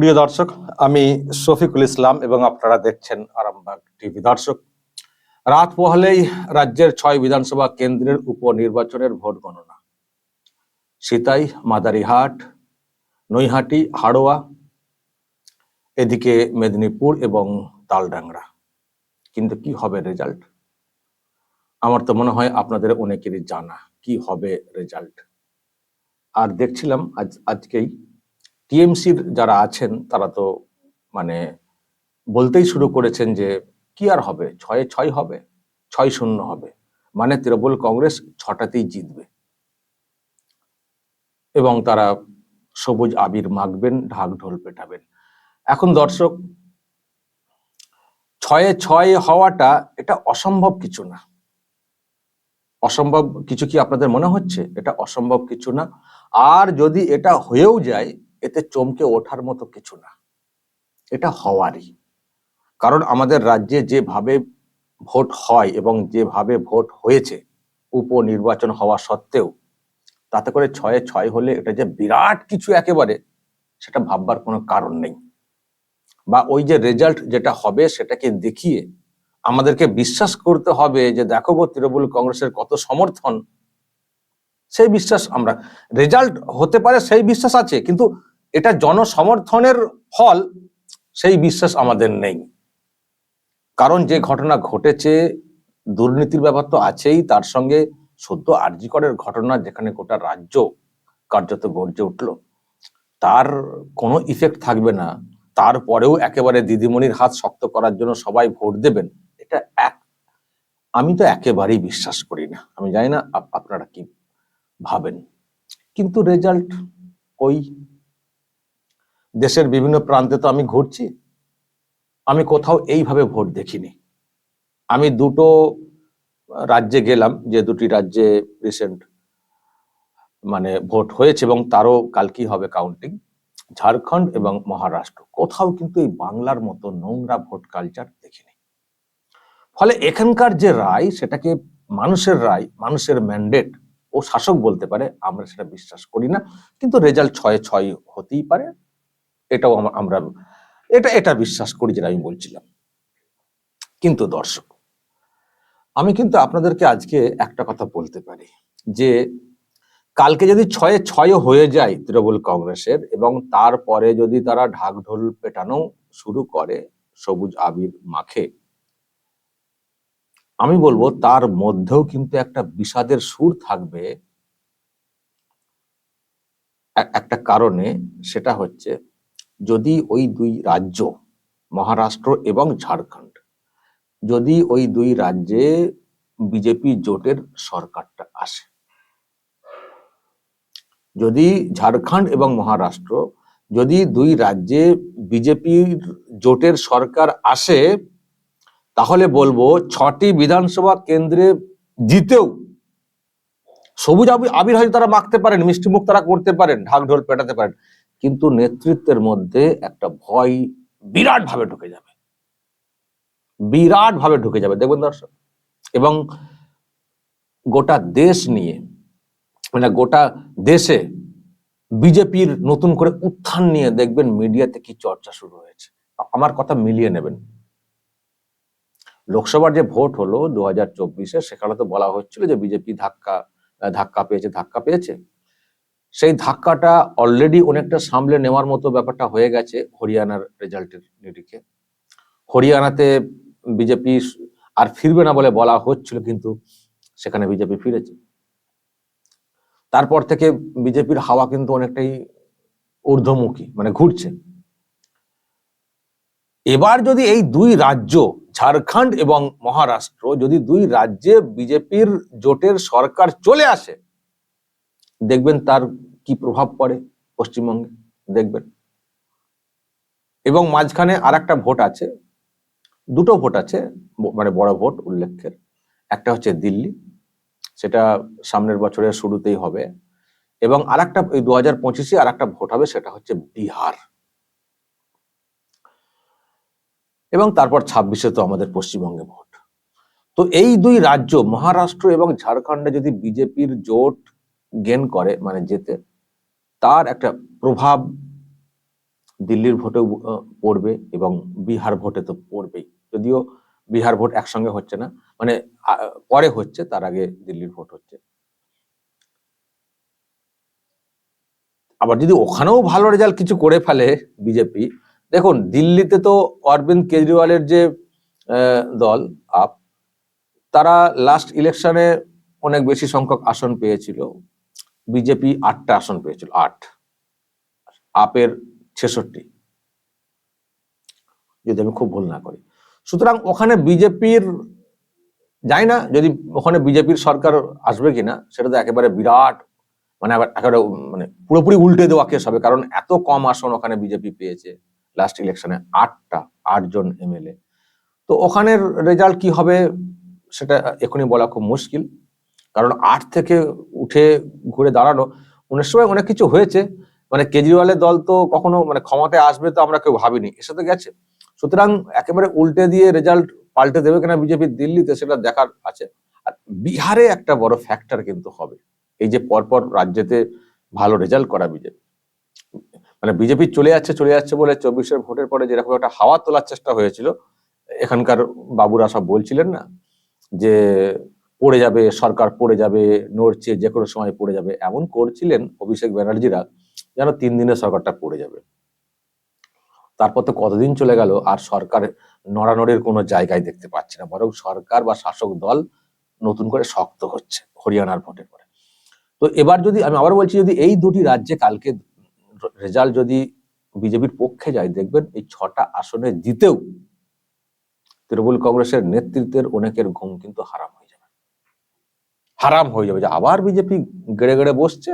প্রিয় দর্শক, আমি শফিকুল ইসলাম এবং আপনারা দেখছেন আরামবাগ টিভি। দর্শক, রাত পোহালেই রাজ্যের ছয় বিধানসভা কেন্দ্রের উপনির্বাচনের ভোট গণনা। সিতাই, মাদারিহাট, নৈহাটি, হাড়োয়া, এদিকে মেদিনীপুর এবং তালডাংরা। কিন্তু কি হবে রেজাল্ট? আমার তো মনে হয় আপনাদের অনেকেরই জানা কি হবে রেজাল্ট। আর দেখছিলাম আজ, আজকেই টিএমসির যারা আছেন, তারা তো মানে বলতেই শুরু করেছেন যে, কি আর হবে? ছয়ে ছয় হবে? ছয় শূন্য হবে? মানে তৃণমূল কংগ্রেস ছটাতেই জিতবে। এবং তারা সবুজ আবির মাখবেন, ঢাক ঢোল পেটাবেন। এখন দর্শক ছয়ে ছয় হওয়াটা এটা অসম্ভব কিছু না। অসম্ভব কিছু কি আপনাদের মনে হচ্ছে? এটা অসম্ভব কিছু না। আর যদি এটা হয়েও যায় এতে চমকে ওঠার মতো কিছু না। এটা হওয়ারই। কারণ আমাদের রাজ্যে যেভাবে ভোট হয় এবং যেভাবে ভোট হয়েছে উপনির্বাচন হওয়া সত্ত্বেও, তাতে করে ছয়ে ছয় হলে এটা যে বিরাট কিছু একেবারে, সেটা ভাববার কোনো কারণ নেই। বা ওই যে রেজাল্ট যেটা হবে সেটাকে দেখিয়ে আমাদেরকে বিশ্বাস করতে হবে যে দেখো তৃণমূল কংগ্রেসের কত সমর্থন। সেই বিশ্বাস আমরা রেজাল্ট হতে পারে সেই বিশ্বাস আছে, কিন্তু এটা জনসমর্থনের ফল, সেই বিশ্বাস আমাদের নেই। কারণ যে ঘটনা ঘটেছে, দুর্নীতির ব্যাপার তো আছেই, তার সঙ্গে সদ্য আর্জিকরের ঘটনা যেখানে গোটা রাজ্য কার্যত গর্জে উঠল, তার কোনো ইফেক্ট থাকবে না। তারপরেও একেবারে দিদিমণির হাত শক্ত করার জন্য সবাই ভোট দেবেন, এটা এক, আমি তো একেবারেই বিশ্বাস করি না। আমি জানি না আপনারা কি ভাবেন। কিন্তু রেজাল্ট ওই দেশের বিভিন্ন প্রান্তে তো আমি ঘুরছি। আমি কোথাও এইভাবে ভোট দেখিনি। আমি দুটো রাজ্যে গেলাম, যে দুটি রাজ্যে রিসেন্ট মানে ভোট হয়েছে এবং তারও কালকেই হবে কাউন্টিং ঝাড়খণ্ড এবং মহারাষ্ট্র। কোথাও কিন্তু এই বাংলার মতো নোংরা ভোট কালচার দেখিনি। ফলে এখানকার যে রায়, সেটাকে মানুষের রায়, মানুষের ম্যান্ডেট ও শাসক বলতে পারে, আমরা সেটা বিশ্বাস করি না। কিন্তু রেজাল্ট ছয় ছয় হতেই পারে। এটাও আমরা এটা এটা বিশ্বাস করি যেটা আমি বলছিলাম। কিন্তু দর্শক, আমি কিন্তু আপনাদেরকে আজকে একটা কথা বলতে পারি যে কালকে যদি ছয়ে ছয় হয়ে যায় তৃণমূল কংগ্রেসের এবং তারপরে যদি তারা ঢাক ঢোল পেটানো শুরু করে সবুজ আবির মাখে, আমি বলব তার মধ্যেও কিন্তু একটা বিষাদের সুর থাকবে। এক- একটা কারণে সেটা হচ্ছে যদি ওই দুই রাজ্য, মহারাষ্ট্র এবং ঝাড়খণ্ড, যদি ওই দুই রাজ্যে বিজেপি জোটের সরকারটা আসে। যদি ঝাড়খণ্ড এবং মহারাষ্ট্র, যদি দুই রাজ্যে বিজেপির জোটের সরকার আসে, তাহলে বলব ছটি বিধানসভা কেন্দ্রে জিতেও সবুজ আবির হয়তো তারা মাখতে পারেন মিষ্টি মুখ তারা করতে পারেন, ঢাক ঢোল পেটাতে পারেন। কিন্তু নেতৃত্বের মধ্যে একটা ভয় বিরাট ভাবে ঢুকে যাবে। বিরাট ভাবে ঢুকে যাবে। দেখবেন দর্শক, এবং গোটা দেশ নিয়ে মানে গোটা দেশে বিজেপির নতুন করে উত্থান নিয়ে দেখবেন মিডিয়াতে কি চর্চা শুরু হয়েছে। আমার কথা মিলিয়ে নেবেন। লোকসভার যে ভোট হলো দু হাজার চব্বিশে, সেখানে তো বলা হচ্ছিল যে বিজেপি ধাক্কা ধাক্কা পেয়েছে ধাক্কা পেয়েছে। সেই ধাক্কাটা অলরেডি অনেকটা সামলে নেওয়ার মতো ব্যাপারটা হয়ে গেছে হরিয়ানার রেজাল্টের নিরিখে। হরিয়ানাতে বিজেপি আর ফিরবে না বলে বলা হচ্ছিল, কিন্তু সেখানে বিজেপি ফিরেছে। তারপর থেকে বিজেপির হাওয়া কিন্তু অনেকটাই ঊর্ধ্বমুখী মানে ঘুরছে। এবার যদি এই দুই রাজ্য, ঝাড়খণ্ড এবং মহারাষ্ট্র, যদি দুই রাজ্যে বিজেপির জোটের সরকার চলে আসে দেখবেন তার কি প্রভাব পড়ে পশ্চিমবঙ্গে, দেখবেন। এবং মাঝখানে আর একটা ভোট আছে, দুটো ভোট আছে মানে বড় ভোট উল্লেখের। একটা হচ্ছে দিল্লি, সেটা সামনের বছরের শুরুতেই হবে। এবং আরেকটা এই দু হাজার পঁচিশে আর একটা ভোট হবে, সেটা হচ্ছে বিহার। এবং তারপর ছাব্বিশে তো আমাদের পশ্চিমবঙ্গে ভোট। তো এই দুই রাজ্য, মহারাষ্ট্র এবং ঝাড়খণ্ডে যদি বিজেপির জোট গেন করে মানে যেতে তার একটা প্রভাব দিল্লির আহ, পড়বে এবং বিহার ভোটে তো পড়বেই। যদিও বিহার ভোট একসঙ্গে হচ্ছে না মানে পরে হচ্ছে তার আগে দিল্লির ভোট হচ্ছে। আবার যদি ওখানেও ভালো রেজাল্ট কিছু করে ফেলে বিজেপি দেখুন দিল্লিতে তো অরবিন্দ কেজরিওয়ালের যে দল আপ তারা লাস্ট ইলেকশনে অনেক বেশি সংখ্যক আসন পেয়েছিল। বিজেপি আটটা আসন পেয়েছিল, আট। আপের ছেষট্টি। যদি আমি খুব ভুল না করি। সুতরাং ওখানে বিজেপির যাই না যদি ওখানে বিজেপির সরকার আসবে কিনা সেটা তো একেবারে বিরাট মানে একেবারে মানে পুরোপুরি উল্টে দেওয়া কেস হবে, কারণ এত কম আসন ওখানে বিজেপি পেয়েছে লাস্ট ইলেকশনে আটটা, আটজন এমএলএ। তো ওখানের রেজাল্ট কি হবে, সেটা এখনই বলা খুব মুশকিল। কারণ আট থেকে উঠে ঘুরে দাঁড়ানো, অনেক সময় অনেক কিছু হয়েছে। মানে কেজরিওয়ালের দল তো কখনো মানে ক্ষমতায় আসবে তো আমরা কেউ ভাবিনি, এসে তো গেছে। সুতরাং একেবারে উল্টে দিয়ে রেজাল্ট পাল্টে দেবে কিনা বিজেপি দিল্লিতে সেটা দেখার আছে। আর বিহারে একটা বড় ফ্যাক্টর কিন্তু হবে। এই যে পরপর রাজ্যেতে ভালো রেজাল্ট করা বিজেপি। মানে বিজেপি চলে যাচ্ছে চলে যাচ্ছে বলে চব্বিশের ভোটের পরে যেরকম একটা হাওয়া তোলার চেষ্টা হয়েছিল, এখানকার বাবুরা সব বলছিলেন না যে পড়ে যাবে, সরকার পড়ে যাবে নড়ছে যে কোনো সময় পড়ে যাবে। এমন করছিলেন অভিষেক ব্যানার্জিরা যেন তিন দিনে সরকারটা পড়ে যাবে। তারপর তো কতদিন চলে গেল, আর সরকার নড়ানড়ির কোনো জায়গায় দেখতে পাচ্ছে না। বরং সরকার বা শাসক দল নতুন করে শক্ত হচ্ছে হরিয়ানার ভোটের পরে। তো এবার যদি, আমি আবার বলছি, যদি এই দুটি রাজ্যে কালকে রেজাল্ট যদি বিজেপির পক্ষে যায়, দেখবেন এই ছটা আসনে জিতেও তৃণমূল কংগ্রেসের নেতৃত্বের অনেকের ঘুম কিন্তু হারাম হারাম হয়ে যাবে। যে আবার বিজেপি গেড়ে গেড়ে বসছে?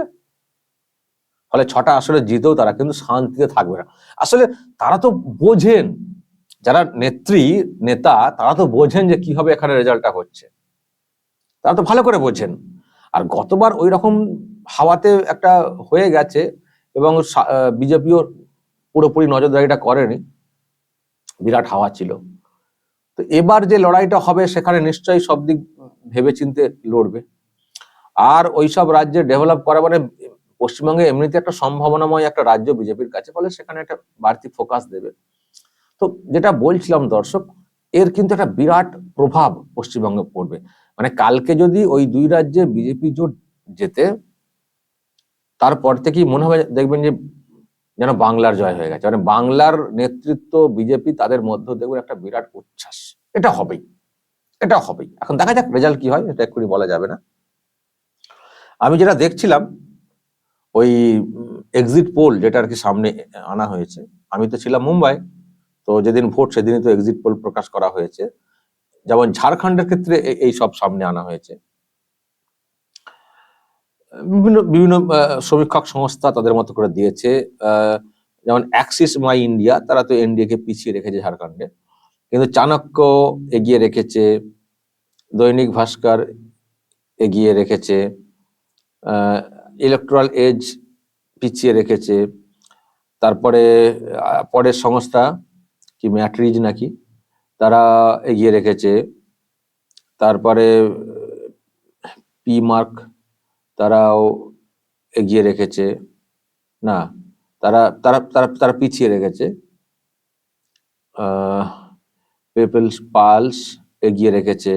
ফলে ছটা আসলে জিতেও তারা কিন্তু শান্তিতে থাকবে না। আসলে তারা তো বোঝেন, যারা নেত্রী, নেতা, তারা তো বোঝেন যে কীভাবে এখানে রেজাল্টটা হচ্ছে। তারা তো ভালো করে বোঝেন। আর গতবার ওই রকম হাওয়াতে একটা হয়ে গেছে এবং বিজেপিও পুরোপুরি নজরদারিটা করেনি। বিরাট হাওয়া ছিল। তো এবার যে লড়াইটা হবে, সেখানে নিশ্চয়ই সব দিক ভেবেচিন্তে লড়বে। আর ওইসব রাজ্যে ডেভেলপ করা মানে পশ্চিমবঙ্গে এমনিতে একটা সম্ভাবনাময় একটা রাজ্য বিজেপির কাছে, ফলে সেখানে একটা বাড়তি ফোকাস দেবে। তো যেটা বলছিলাম দর্শক, এর কিন্তু একটা বিরাট প্রভাব পশ্চিমবঙ্গে পড়বে। মানে কালকে যদি ওই দুই রাজ্যে বিজেপি জোট যেতে তারপর থেকেই মনে হবে, দেখবেন যে যেন বাংলার জয় হয়ে গেছে। মানে বাংলার নেতৃত্ব বিজেপি, তাদের মধ্যে দেখবেন একটা বিরাট উচ্ছ্বাস। এটা হবেই। এটা হবেই। এখন দেখা যাক রেজাল্ট কি হয়, এটা এক্ষুনি বলা যাবে না। আমি যেটা দেখছিলাম, ওই এক্সিট পোল যেটা আর কি সামনে আনা হয়েছে, আমি তো ছিলাম মুম্বাই, তো যেদিন ভোট সেদিনই তো এক্সিট পোল প্রকাশ করা হয়েছে। যেমন ঝাড়খণ্ডের ক্ষেত্রে এই সব সামনে আনা হয়েছে। বিভিন্ন বিভিন্ন সমীক্ষক সংস্থা তাদের মতো করে দিয়েছে। যেমন অ্যাক্সিস মাই ইন্ডিয়া তারা তো এনডিএ কে পিছিয়ে রেখেছে ঝাড়খণ্ডে। কিন্তু চাণক্য এগিয়ে রেখেছে, দৈনিক ভাস্কর এগিয়ে রেখেছে ইলেকট্রাল এজ পিছিয়ে রেখেছে। তারপরে পরের সংস্থা কি ম্যাট্রিজ নাকি, তারা এগিয়ে রেখেছে। তারপরে, পি মার্ক, তারাও এগিয়ে রেখেছে। না, তারা তারা তারা তারা পিছিয়ে রেখেছে। পিপলস পালস এগিয়ে রেখেছে।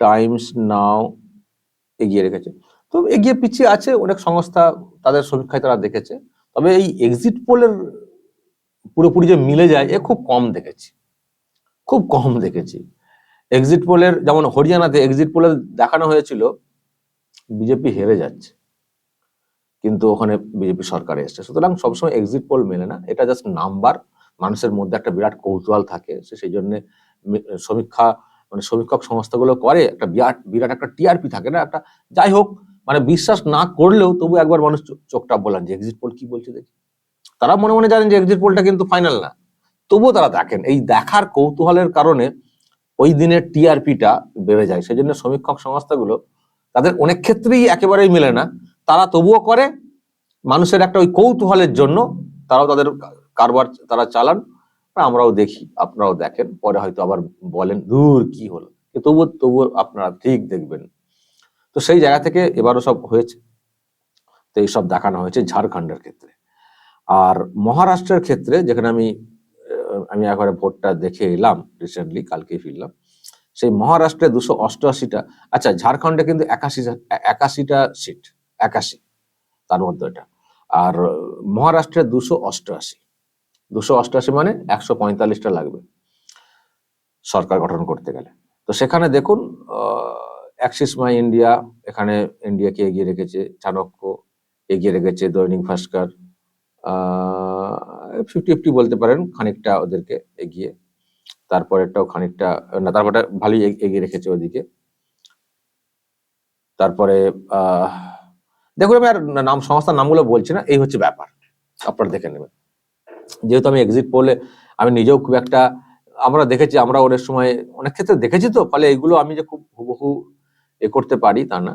টাইমস নাও এগিয়ে রেখেছে। তো এগিয়ে পিছিয়ে আছে, অনেক সংস্থা তাদের সমীক্ষায় তারা দেখেছে। তবে এই এক্সিট পোলের পুরোপুরি যে মিলে যায়, এ খুব কম দেখেছি। খুব কম দেখেছি। এক্সিট পোলের যেমন হরিয়ানাতে এক্সিট পোলে দেখানো হয়েছিল, বিজেপি হেরে যাচ্ছে। কিন্তু ওখানে বিজেপি সরকারে এসছে। সুতরাং সবসময় এক্সিট পোল মেলে না। এটা জাস্ট নাম্বার। মানুষের মধ্যে একটা বিরাট কৌতূহল থাকে। সে সেই জন্য সমীক্ষা মানে সমীক্ষক সংস্থাগুলো করে। একটা বিরাট বিরাট একটা টিআরপি থাকে না? একটা যাই হোক মানে বিশ্বাস না করলেও তবু একবার মানুষ চোখটা বলেন যে এক্সিট পোল কি বলছে দেখি। তারা মনে মনে জানেন যে এক্সিট পোলটা কিন্তু ফাইনাল না। তবুও তারা দেখেন, এই দেখার কৌতূহলের কারণে ওই দিনের টিআরপিটা বেড়ে যায়। সেই জন্য সমীক্ষক সংস্থাগুলো তাদের অনেক ক্ষেত্রেই একেবারেই মেলে না। তারা তবুও করে, মানুষের একটা ওই কৌতূহলের জন্য তারাও তাদের কারবার তারা চালান। আমরাও দেখি, আপনারাও দেখেন, পরে হয়তো আবার বলেন, দূর কি হলো? তবুও তবুও আপনারা ঠিক দেখবেন। তো সেই জায়গা থেকে এবারও সব হয়েছে। তো এইসব দেখানো হয়েছে ঝাড়খণ্ডের ক্ষেত্রে। আর মহারাষ্ট্রের ক্ষেত্রে যেখানে আমি আমি একবারে ভোটটা দেখে এলাম রিসেন্টলি কালকে ফিরলাম, সেই মহারাষ্ট্রে দুশো অষ্টআশিটা আচ্ছা ঝাড়খণ্ডে কিন্তু একাশি একাশিটা সিট একাশি, তার মধ্যে এটা আর মহারাষ্ট্রে দুশো অষ্টআশি দুশো অষ্টআশি মানে একশো পঁয়তাল্লিশটা লাগবে সরকার গঠন করতে গেলে। তো সেখানে দেখুন অ্যাক্সিস মাই ইন্ডিয়া, এখানে ইন্ডিয়াকে এগিয়ে রেখেছে, চাণক্য এগিয়ে রেখেছে, দৈনিক ভাস্কর ফিফটি ফিফটি বলতে পারেন, খানিকটা ওদেরকে এগিয়ে। তারপরেরটাও খানিকটা, না তারপরে ভালোই এগিয়ে রেখেছে ওদিকে। তারপরে দেখুন, আমি আর নাম, সংস্থার নামগুলো বলছি না, এই হচ্ছে ব্যাপার। আপনারা দেখে নেবেন। যেহেতু আমি এক্সিট পোলে আমি নিজেও খুব একটা, আমরা দেখেছি, আমরা অনেক সময়, অনেক ক্ষেত্রে দেখেছি তো, ফলে এইগুলো আমি যে খুব হুবহু এ করতে পারি তা না।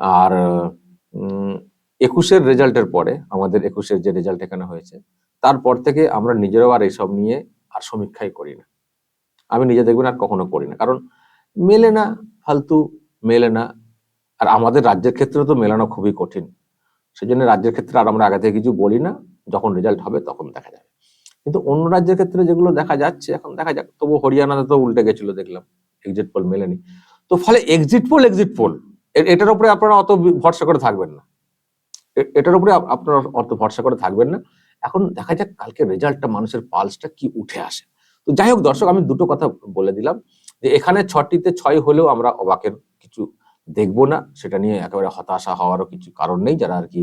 আর একুশের রেজাল্টের পরে, আমাদের একুশের যে রেজাল্ট এখানে হয়েছে, তারপর থেকে আমরা নিজেরাও আর এইসব নিয়ে আর সমীক্ষাই করি না। আমি নিজে দেখবেন আর কখনো করি না। কারণ মেলে না, ফালতু মেলে না। আর আমাদের রাজ্যের ক্ষেত্রে তো মেলানো খুবই কঠিন। সেই জন্য রাজ্যের ক্ষেত্রে আর আমরা আগে থেকে কিছু বলি না। যখন রেজাল্ট হবে তখন দেখা যাবে। কিন্তু অন্য রাজ্যের ক্ষেত্রে যেগুলো দেখা যাচ্ছে, এখন দেখা যাক। তবু হরিয়ানাতে তো উল্টে গেছিল দেখলাম। এক্সিট পোল মেলেনি। তো ফলে এক্সিট পোল এক্সিট পোল এটার উপরে আপনারা অত ভরসা করে থাকবেন না। এটার উপরে আপনারা অত ভরসা করে থাকবেন না। এখন দেখা যাক কালকে রেজাল্টটা মানুষের পালসটা কি উঠে আসে। তো যাই হোক দর্শক, আমি দুটো কথা বলে দিলাম। যে এখানে ছটিতে ছয় হলেও আমরা অবাকের কিছু দেখব না। সেটা নিয়ে একেবারে হতাশা হওয়ারও কিছু কারণ নেই। যারা আর কি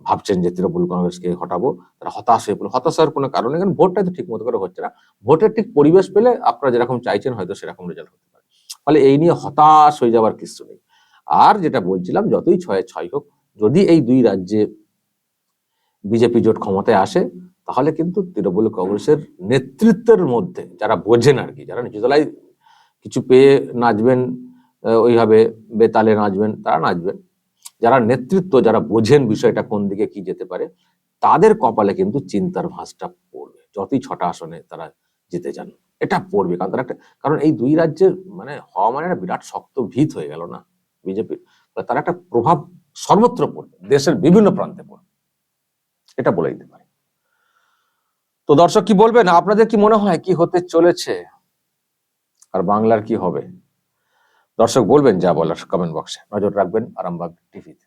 ভাবছেন যে তৃণমূল কংগ্রেসকে হটাবো, তারা হতাশ হয়ে পড়ল হতাশ হওয়ার কোনো কারণ নেই। কারণ ভোটটা তো ঠিক মতো করে হচ্ছে না। ভোটের ঠিক পরিবেশ পেলে আপনারা যেরকম চাইছেন হয়তো সেরকম রেজাল্ট হতে পারে। ফলে এই নিয়ে হতাশ হয়ে যাওয়ার কিছু নেই। আর যেটা বলছিলাম, যতই ছয় ছয় হোক, যদি এই দুই রাজ্যে বিজেপি জোট ক্ষমতায় আসে, তাহলে কিন্তু তৃণমূল কংগ্রেসের নেতৃত্বের মধ্যে, যারা বোঝেন আর কি, যারা নিচতলায় কিছু পেয়ে নাচবেন ওইভাবে বেতালে নাচবেন, তারা নাচবেন। যারা নেতৃত্ব, যারা বোঝেন বিষয়টা কোন দিকে কি যেতে পারে, তাদের কপালে কিন্তু চিন্তার ভাঁজটা পড়বে। যতই ছটা আসনে তারা জিতে যান। এটা পড়বে। কারণ তারা একটা, কারণ এই দুই রাজ্যের মানে হওয়া মানে একটা বিরাট শক্ত ভিত হয়ে গেল না বিজেপির তারা একটা প্রভাব সর্বত্র পড়বে, দেশের বিভিন্ন প্রান্তে পড়বে। এটা বলে দিতে পারি। তো দর্শক কি বলবেন? আপনাদের কি মনে হয় কি হতে চলেছে? আর বাংলার কি হবে? দর্শক বলবেন যা বলার কমেন্ট বক্সে নজর রাখবেন আরামবাগ টিভিতে